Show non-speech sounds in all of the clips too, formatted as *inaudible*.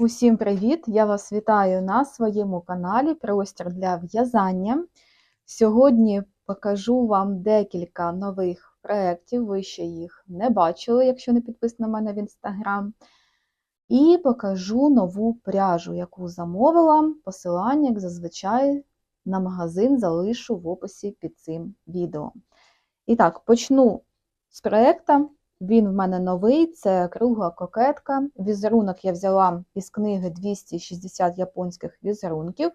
Усім привіт! Я вас вітаю на своєму каналі Простір для в'язання. Сьогодні покажу вам декілька нових проєктів, ви ще їх не бачили, якщо не підписані на мене в інстаграм. І покажу нову пряжу, яку замовила. Посилання, як зазвичай, на магазин залишу в описі під цим відео. І так, почну з проєкту. Він в мене новий, це кругла кокетка. Візерунок я взяла із книги 260 японських візерунків.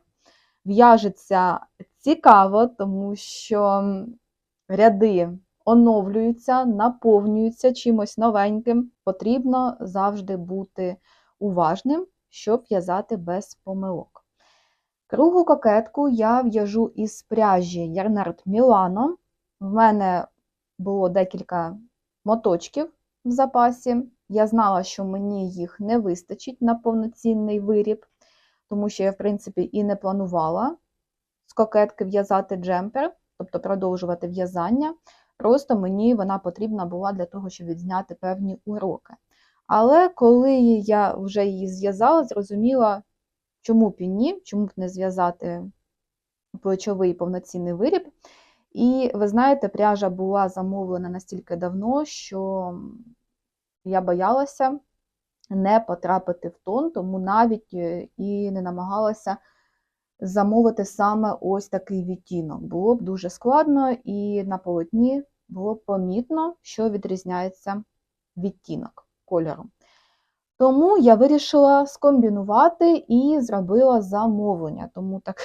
В'яжеться цікаво, тому що ряди оновлюються, наповнюються чимось новеньким. Потрібно завжди бути уважним, щоб в'язати без помилок. Круглу кокетку я в'яжу із пряжі Ярнард Мілано. В мене було декілька моточків в запасі. Я знала, що мені їх не вистачить на повноцінний виріб, тому що я, в принципі, і не планувала з кокетки в'язати джемпер, тобто продовжувати в'язання. Просто мені вона потрібна була для того, щоб відзняти певні уроки. Але коли я вже її зв'язала, зрозуміла, чому б і ні, чому б не зв'язати плечовий повноцінний виріб. І ви знаєте, пряжа була замовлена настільки давно, що я боялася не потрапити в тон, тому навіть і не намагалася замовити саме ось такий відтінок. Було б дуже складно, і на полотні було б помітно, що відрізняється відтінок кольору. Тому я вирішила скомбінувати і зробила замовлення. Тому так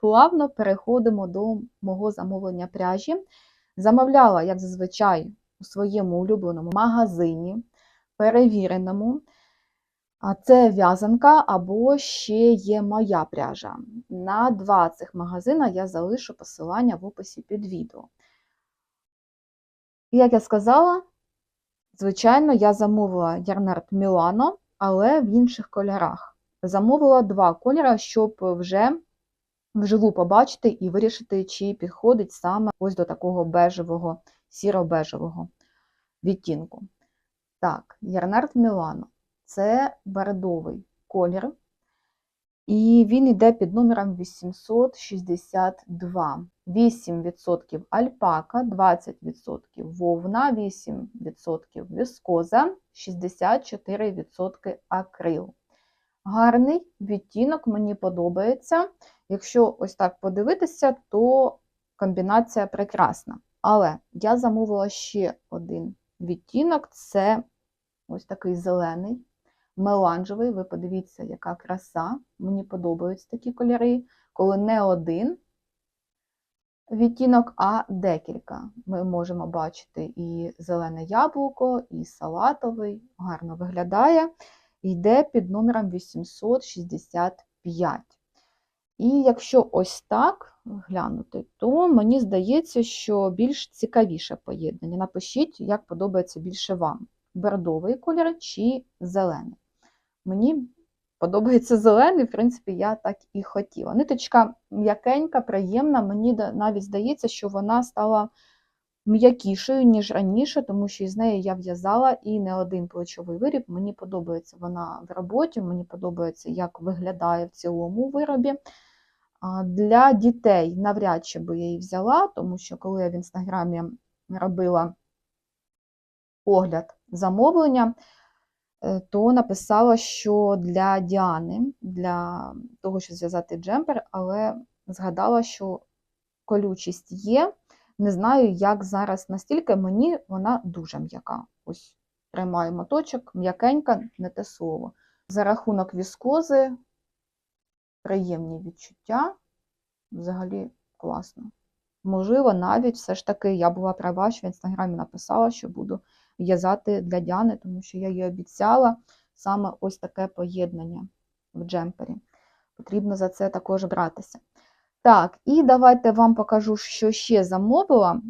плавно переходимо до мого замовлення пряжі. Замовляла, як зазвичай, у своєму улюбленому магазині, перевіреному. А це в'язанка або ще є моя пряжа. На два цих магазина я залишу посилання в описі під відео. І, як я сказала, звичайно, я замовила Ярнард Мілано, але в інших кольорах. Замовила два кольори, щоб вже вживу побачити і вирішити, чи підходить саме ось до такого бежевого, сіро-бежевого відтінку. Так, Ярнард Мілано це бордовий колір, і він йде під номером 862. 8% альпака, 20% вовна, 8% віскоза, 64% акрил. Гарний відтінок, мені подобається. Якщо ось так подивитися, то комбінація прекрасна. Але я замовила ще один відтінок це ось такий зелений, меланжевий. Ви подивіться, яка краса. Мені подобаються такі кольори, коли не один відтінок, а декілька. Ми можемо бачити і зелене яблуко, і салатовий, гарно виглядає. Йде під номером 865. І якщо ось так глянути, то мені здається, що більш цікавіше поєднання. Напишіть, як подобається більше вам: бордовий колір чи зелений. Мені подобається зелений, в принципі, я так і хотіла. Ниточка м'якенька, приємна, мені навіть здається, що вона стала м'якішою, ніж раніше, тому що із неї я в'язала і не один плечовий виріб. Мені подобається вона в роботі, мені подобається, як виглядає в цілому виробі. Для дітей навряд чи би я її взяла, тому що коли я в інстаграмі робила огляд замовлення, е, то написала, що для Діани, для того, щоб зв'язати джемпер, але згадала, що колючість є. Не знаю, як зараз настільки мені вона дуже м'яка. Ось тримаю моточок, м'якенька, не те слово. За рахунок віскози приємні відчуття, взагалі класно. Можливо, навіть все ж таки я була права, що в інстаграмі написала, що буду в'язати для Діани, тому що я їй обіцяла саме ось таке поєднання в джемпері. Потрібно за це також братися. Так, і давайте вам покажу, що ще замовила.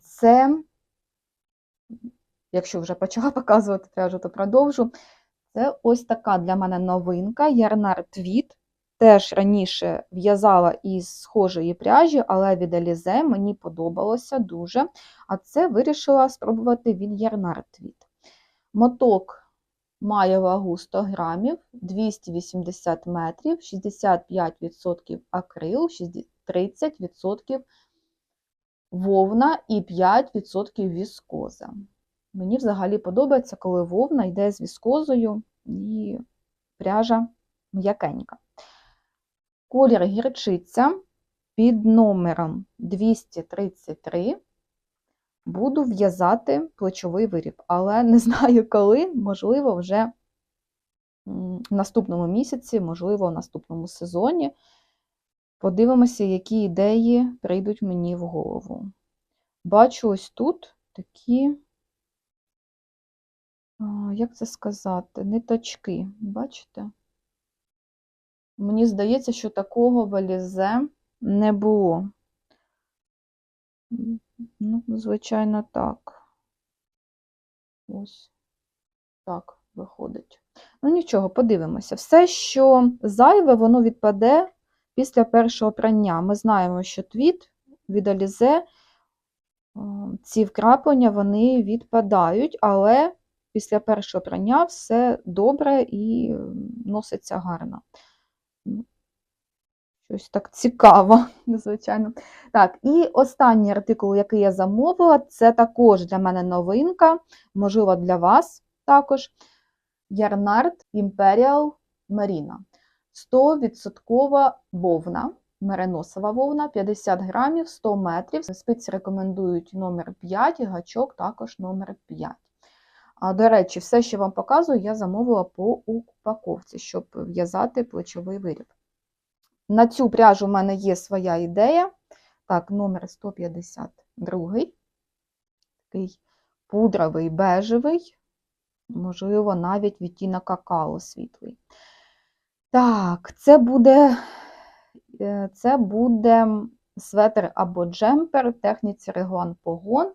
Це, якщо вже почала *laughs* показувати пряжу, то продовжу. Це ось така для мене новинка Ярнар Твіт. Теж раніше в'язала із схожої пряжі, але від Alize мені подобалося дуже. А це вирішила спробувати від Ярнар Твіт. Моток має вагу 100 грамів, 280 метрів, 65% акрил, 30% вовна і 5% віскоза. Мені взагалі подобається, коли вовна йде з віскозою і пряжа м'якенька. Колір гірчиця під номером 233 буду в'язати плечовий виріб, але не знаю коли, можливо, вже в наступному місяці, можливо, в наступному сезоні. Подивимося, які ідеї прийдуть мені в голову. Бачу ось тут такі, як це сказати, ниточки, бачите? Мені здається, що такого валізе не було. Ну, звичайно, так. Ось так виходить. Ну, нічого, подивимося. Все, що зайве, воно відпаде після першого прання. Ми знаємо, що твіт від Алізе, ці вкраплення вони відпадають, але після першого прання все добре і носиться гарно. Щось так цікаво, *laughs* незвичайно. Так, і останній артикул, який я замовила, це також для мене новинка, можливо, для вас також. Ярнард Imperial Marina. 100% вовна, мереносова вовна, 50 грамів, 100 метрів. Спиці рекомендують номер 5, гачок також номер 5. До речі, все, що вам показую, я замовила по упаковці, щоб в'язати плечовий виріб. На цю пряжу в мене є своя ідея. Так, номер 152. Такий пудровий бежевий, можливо, навіть відтінок какао світлий. Так, це буде е, це буде светр або джемпер техніці реглан погон.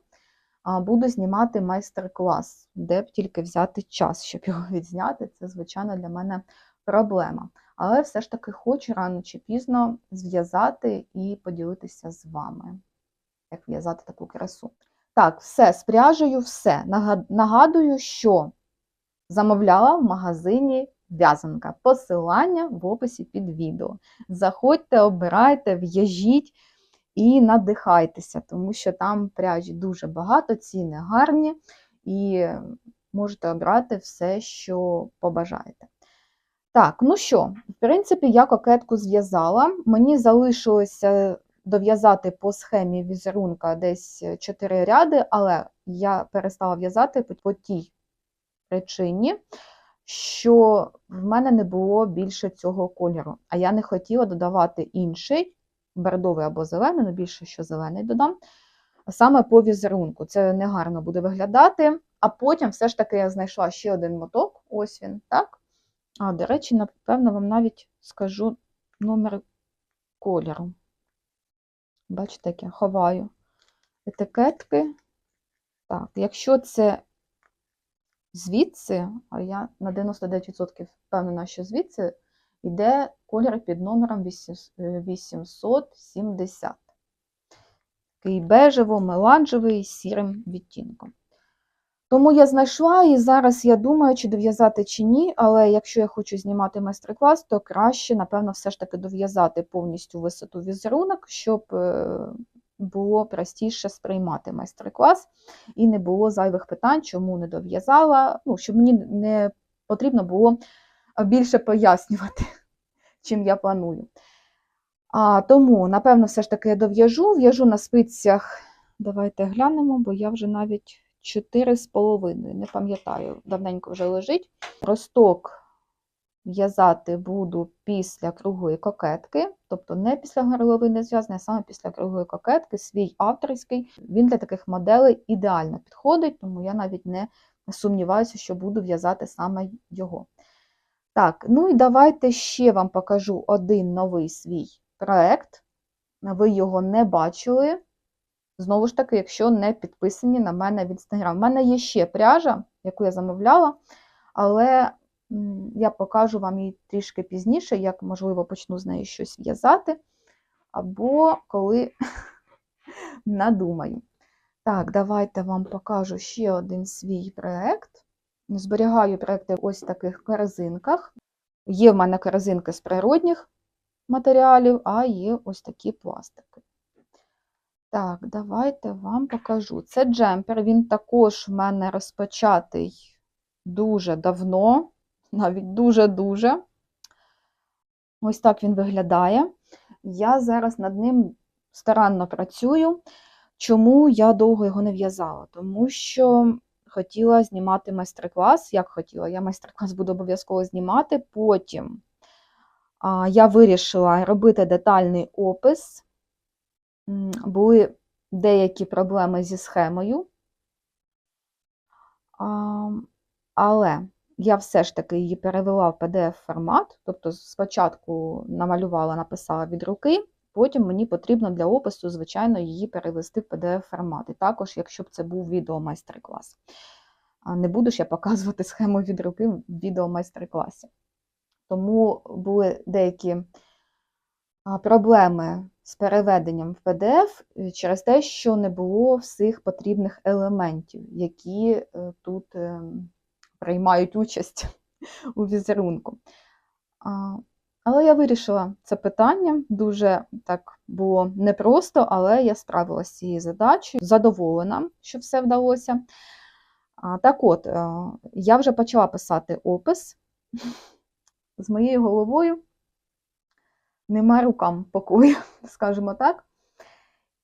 Буду знімати майстер-клас, де б тільки взяти час, щоб його *laughs* відзняти. Це, звичайно, для мене проблема. Але все ж таки хочу рано чи пізно зв'язати і поділитися з вами, як в'язати таку красу. Так, все, з все. Нагадую, що замовляла в магазині в'язанка. Посилання в описі під відео. Заходьте, обирайте, в'яжіть і надихайтеся, тому що там пряжі дуже багато, ціни гарні, і можете обрати все, що побажаєте. Так, ну що, в принципі, я кокетку зв'язала. Мені залишилося дов'язати по схемі візерунка десь 4 ряди, але я перестала в'язати по тій причині, що в мене не було більше цього кольору. А я не хотіла додавати інший, бордовий або зелений, ну більше що зелений додам, саме по візерунку. Це негарно буде виглядати. А потім все ж таки я знайшла ще один моток, ось він, так? А, до речі, напевно, вам навіть скажу номер кольору. Бачите, як я ховаю етикетки. Так, якщо це звідси, а я на 99% впевнена, що звідси йде колір під номером 870. Такий бежево-меланжевий сірим відтінком. Тому я знайшла і зараз я думаю, чи дов'язати чи ні, але якщо я хочу знімати майстер-клас, то краще, напевно, все ж таки дов'язати повністю висоту візерунок, щоб е, було простіше сприймати майстер-клас і не було зайвих питань, чому не дов'язала, ну, щоб мені не потрібно було більше пояснювати, *laughs* чим я планую. А, Тому, напевно, все ж таки я дов'яжу, в'яжу на спицях. Давайте глянемо, бо я вже навіть. 4,5, не пам'ятаю, давненько вже лежить. Росток в'язати буду після круглої кокетки, тобто не після горловини зв'язаний, а саме після круглої кокетки, свій авторський. Він для таких моделей ідеально підходить, тому я навіть не сумніваюся, що буду в'язати саме його. Так, ну і давайте ще вам покажу один новий свій проект. Ви його не бачили. Знову ж таки, якщо не підписані на мене в інстаграм. У мене є ще пряжа, яку я замовляла, але я покажу вам її трішки пізніше, як, можливо, почну з нею щось в'язати, або коли *laughs* надумаю. Так, давайте вам покажу ще один свій проєкт. Зберігаю проекти ось таких корзинках. Є в мене корзинки з природних матеріалів, а є ось такі пластики. Так, давайте вам покажу. Це джемпер, він також в мене розпочатий дуже давно, навіть дуже-дуже. Ось так він виглядає. Я зараз над ним старанно працюю. Чому я довго його не в'язала? Тому що хотіла знімати майстер-клас. Як хотіла, я майстер-клас буду обов'язково знімати. Потім я вирішила робити детальний опис. Були деякі проблеми зі схемою. Але я все ж таки її перевела в PDF-формат, тобто спочатку намалювала, написала від руки, потім мені потрібно для опису, звичайно, її перевести в PDF-формат. І також, якщо б це був відео-майстер-клас. Не буду ж я показувати схему від руки в відео-майстер-класі. Тому були деякі проблеми з переведенням в PDF через те, що не було всіх потрібних елементів, які е, тут ем, приймають участь *laughs* у візерунку. Але я вирішила це питання, дуже так було непросто, але я справилася з цією задачею, задоволена, що все вдалося. Так от, е, я вже почала писати опис з моєю головою. Нема рукам покою, *laughs* скажімо так.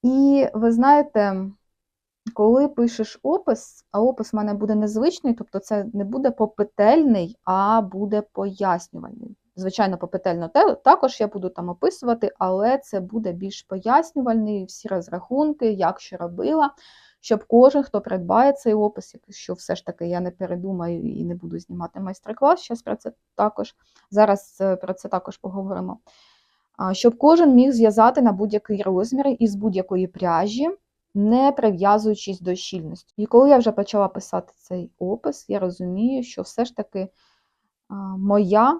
І ви знаєте, коли пишеш опис, а опис в мене буде незвичний, тобто це не буде попетельний, а буде пояснювальний. Звичайно, попетельно також я буду там описувати, але це буде більш пояснювальний, всі розрахунки, як що робила, щоб кожен, хто придбає цей опис, якщо все ж таки я не передумаю і не буду знімати майстер-клас, зараз про це також, зараз е, про це також поговоримо. Щоб кожен міг зв'язати на будь-який розмір із будь-якої пряжі не прив'язуючись до щільності. І коли я вже почала писати цей опис, я розумію, що все ж таки моя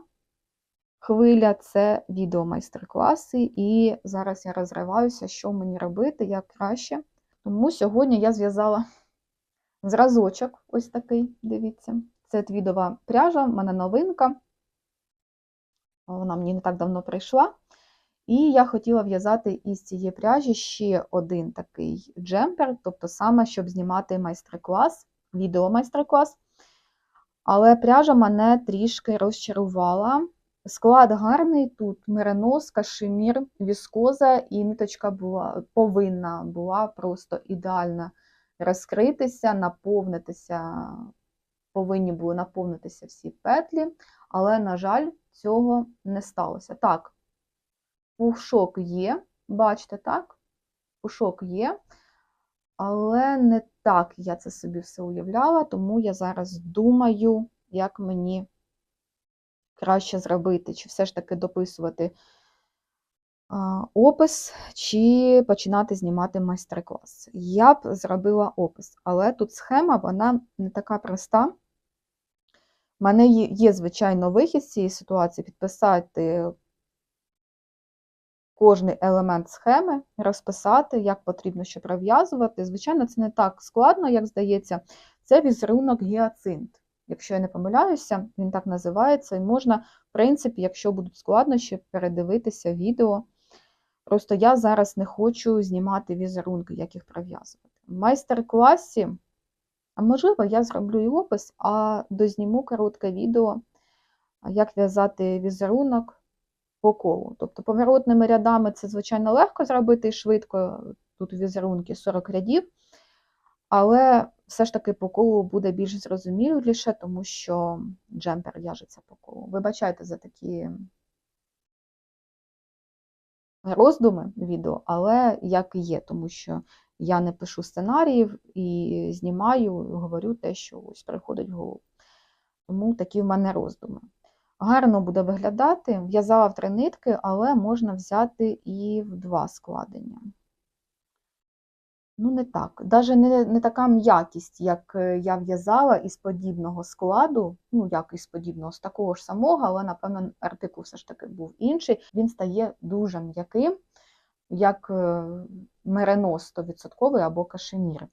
хвиля це відео-майстер-класи, і зараз я розриваюся, що мені робити, як краще. Тому сьогодні я зв'язала зразочок, ось такий, дивіться. Це твідова пряжа, в мене новинка. Вона мені не так давно прийшла. І я хотіла в'язати із цієї пряжі ще один такий джемпер, тобто саме, щоб знімати майстер-клас, відео-майстер-клас. Але пряжа мене трішки розчарувала. Склад гарний, тут меренос, кашемір, віскоза, і ниточка була, повинна була просто ідеально розкритися, наповнитися, повинні були наповнитися всі петлі, але, на жаль, цього не сталося. Так, Пушок є, бачите, так? Пушок є, але не так я це собі все уявляла, тому я зараз думаю, як мені краще зробити, чи все ж таки дописувати опис, чи починати знімати майстер-клас. Я б зробила опис, але тут схема, вона не така проста. У мене є, звичайно, вихід з цієї ситуації підписати кожний елемент схеми, розписати, як потрібно що пров'язувати. Звичайно, це не так складно, як здається. Це візерунок гіацинт. Якщо я не помиляюся, він так називається, і можна, в принципі, якщо будуть складнощі, передивитися відео. Просто я зараз не хочу знімати візерунки, як їх пров'язувати. В майстер-класі, а можливо, я зроблю і опис, а дозніму коротке відео, як в'язати візерунок по колу. Тобто поворотними рядами це, звичайно, легко зробити і швидко, тут візерунки 40 рядів, але все ж таки по колу буде більш зрозуміліше, тому що джемпер в'яжеться по колу. Вибачайте за такі роздуми відео, але як є, тому що я не пишу сценаріїв і знімаю, говорю те, що ось приходить в голову. Тому такі в мене роздуми. Гарно буде виглядати, в'язала в три нитки, але можна взяти і в два складення. Ну, не так. Навіть не не така м'якість, як е, я в'язала із подібного складу, ну, як із подібного, з такого ж самого, але, напевно, артикул все ж таки був інший. Він стає дуже м'яким, як е, меренос 100% або кашемір.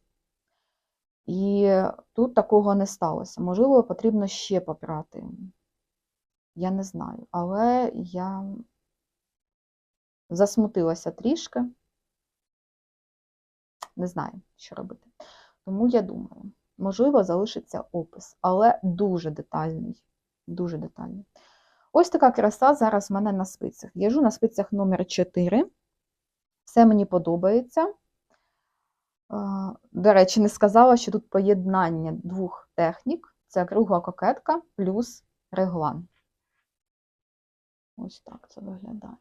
І тут такого не сталося. Можливо, потрібно ще попрати. Я не знаю, але я засмутилася трішки. Не знаю, що робити. Тому я думаю, можливо, залишиться опис, але дуже детальний. Дуже детальний. Ось така краса зараз в мене на спицях. В'яжу на спицях номер 4. Все мені подобається. До речі, не сказала, що тут поєднання двох технік: це кругла кокетка плюс реглан. Ось так це виглядає.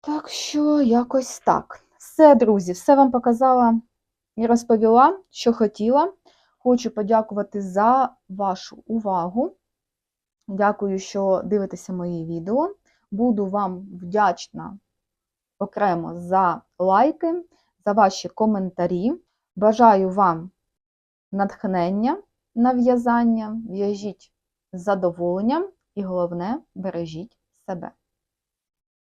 Так що, якось так. Все, друзі, все вам показала і розповіла, що хотіла. Хочу подякувати за вашу увагу. Дякую, що дивитеся мої відео. Буду вам вдячна окремо за лайки, за ваші коментарі. Бажаю вам натхнення на в'язання. В'яжіть з задоволенням і головне, бережіть себе.